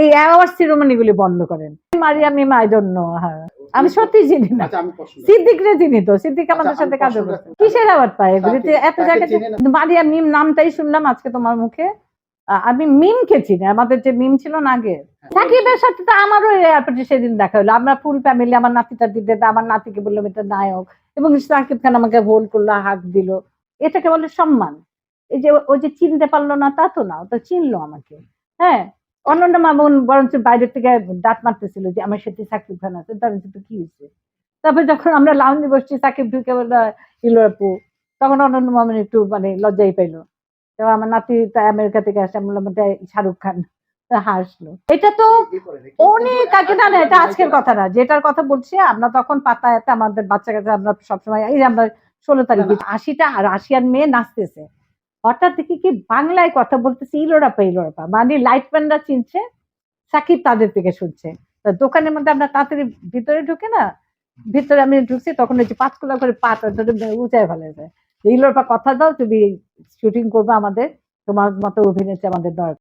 এই award ceremony গুলি বন্ধ করেন। Maria Mim I don't know হ্যাঁ। আমি সত্যি চিনি না। আচ্ছা সিদ্দিকরে চিনি তো সিদ্দিক আমাদের আচ্ছা, সাথে কাজ করছে। কিসের অ্যাওয়ার্ড পায় এগুলিতে এত জায়গাতে মারিয়া মিম নামটাই শুনলাম আজকে তোমার মুখে। আমি মিমকে চিনি আমাদের যে মিম ছিল না আগে। সাকিবের সাথে তো আমারও এয়ারপোর্টে সেদিন দেখা হলো। আমরা ফুল ফ্যামিলি আমার নাতিটা দিতে আমার নাতিকে বললাম এটা নায়ক। এবং সাকিব খান আমাকে ভোল করল হাত দিল। এটাকে বলে সম্মান। এই যে ও যে চিনতে পারল না তা তো না ও তো চিনলো আমাকে। হ্যাঁ? অন্যান্য মামুন বরঞ্চ বাইরের থেকে ডাক মারতেছিল যে আমার সাথে সাকিব খান আছে তার তো কি হয়েছে? তারপরে যখন আমরা লাউঞ্জে বসছি সাকিব ঢুকে বলল আপু। তখন অন্যান্য মামুন একটু মানে লজ্জাই পাইলো। তো আমার নাতি আমেরিকা থেকে আসে আমি বললাম শাহরুখ খান। হাসলো। এটা তো অনেক আগে না না এটা আজকের কথা না। যেটার কথা বলছি আমরা তখন পাতায়াতে আমাদের বাচ্চা কাছে আমরা সবসময় এই যে আমরা ষোলো তারিখে আশিটা আর আশিয়ার মেয়ে নাচতেছে। হঠাৎ দেখি কি বাংলায় কথা বলতেছে ইলোরাপা ইলোরাপা মানে লাইটম্যানরা চিনছে, সাকিব তাদের থেকে শুনছে। দোকানের মধ্যে আমরা তাড়াতাড়ি ভিতরে ঢুকে না, ভিতরে আমি ঢুকছি, তখন ওই যে পাঁচকুলা করে পাটা ধরে উঁচায় ফেলে যায় ইলোরাপা কথা দাও, তুমি শুটিং করবে আমাদের, তোমার মতো অভিনেত্রী আমাদের দরকার।